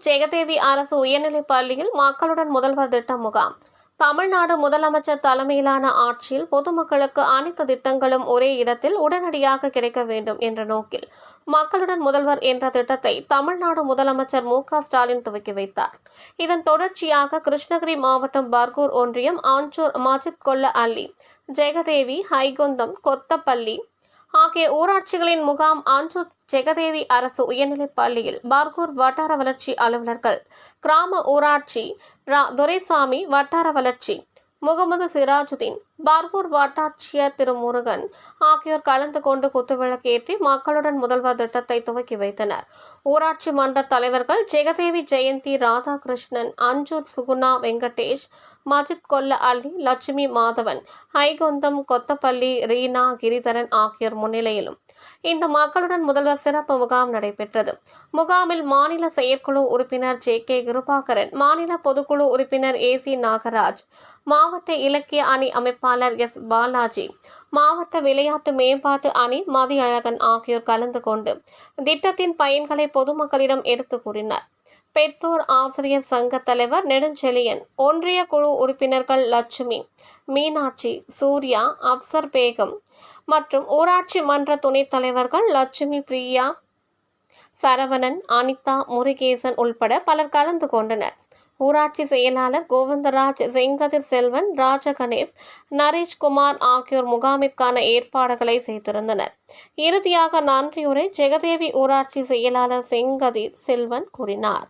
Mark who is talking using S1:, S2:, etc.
S1: ஜெகதேவி அரசு உயர்நிலைப் பள்ளியில் மக்களுடன் முதல்வர் திட்ட முகாம். தமிழ்நாடு முதலமைச்சர் தலைமையிலான ஆட்சியில் பொதுமக்களுக்கு அனைத்து திட்டங்களும் ஒரே இடத்தில் உடனடியாக கிடைக்க வேண்டும் என்ற நோக்கில் மக்களுடன் முதல்வர் என்ற திட்டத்தை தமிழ்நாடு முதலமைச்சர் மு ஸ்டாலின் துவக்கி வைத்தார். இதன் தொடர்ச்சியாக கிருஷ்ணகிரி மாவட்டம் பர்கூர் ஒன்றியம் ஆஞ்சூர் மஜித் கொல்ல அள்ளி ஜெகதேவி ஹைகுந்தம் கொத்தப்பள்ளி ஆகிய ஊராட்சிகளின் முகாம் ஆஞ்சூர் ஜெகதேவி அரசு உயர்நிலைப் பள்ளியில் பார்கூர் வட்டார வளர்ச்சி அலுவலர்கள் கிராம ஊராட்சி ரா துரைசாமி வட்டார வளர்ச்சி முகமது சிராஜுதீன் பர்கூர் வட்டாட்சியர் திரு முருகன் ஆகியோர் கலந்து கொண்டு குத்துவிளக்கேற்றி மக்களுடன் முதல்வர் திட்டத்தை துவக்கி வைத்தனர். ஊராட்சி மன்ற தலைவர்கள் ஜெகதேவி ஜெயந்தி ராதாகிருஷ்ணன் அஞ்சூர் சுகுணா வெங்கடேஷ் மஜித் கொல்ல அலி லட்சுமி மாதவன் ஹைகுந்தம் கொத்தப்பள்ளி ரீனா கிரிதரன் ஆகியோர் முன்னிலையிலும் இந்த மக்களுடன் முதல்வர் சிறப்பு முகாம் நடைபெற்றது. முகாமில் மாநில செயற்குழு உறுப்பினர் ஜே கே கிருபாகரன் மாநில பொதுக்குழு உறுப்பினர் ஏ சி நாகராஜ் மாவட்ட இலக்கிய அணி அமைப்பாளர் எஸ் பாலாஜி. மாவட்ட விளையாட்டு மேம்பாட்டு அணி மதியழகன் ஆகியோர் கலந்து கொண்டு திட்டத்தின் பயன்களை பொதுமக்களிடம் எடுத்து கூறினர். பெற்றோர் ஆசிரியர் சங்க தலைவர் நெடுஞ்செழியன் ஒன்றிய குழு உறுப்பினர்கள் லட்சுமி மீனாட்சி சூர்யா அப்சர் பேகம் மற்றும் ஊராட்சி மன்ற துணைத் தலைவர்கள் லட்சுமி பிரியா சரவணன் அனிதா முருகேசன் உள்பட பலர் கலந்து கொண்டனர். ஊராட்சி செயலாளர் கோவிந்தராஜ் செங்கதிர் செல்வன் ராஜகணேஷ் நரேஷ்குமார் ஆகியோர் முகாமிற்கான ஏற்பாடுகளை செய்திருந்தனர். இறுதியாக நன்றியுரை ஜெகதேவி ஊராட்சி செயலாளர் செங்கதிர் செல்வன் கூறினார்.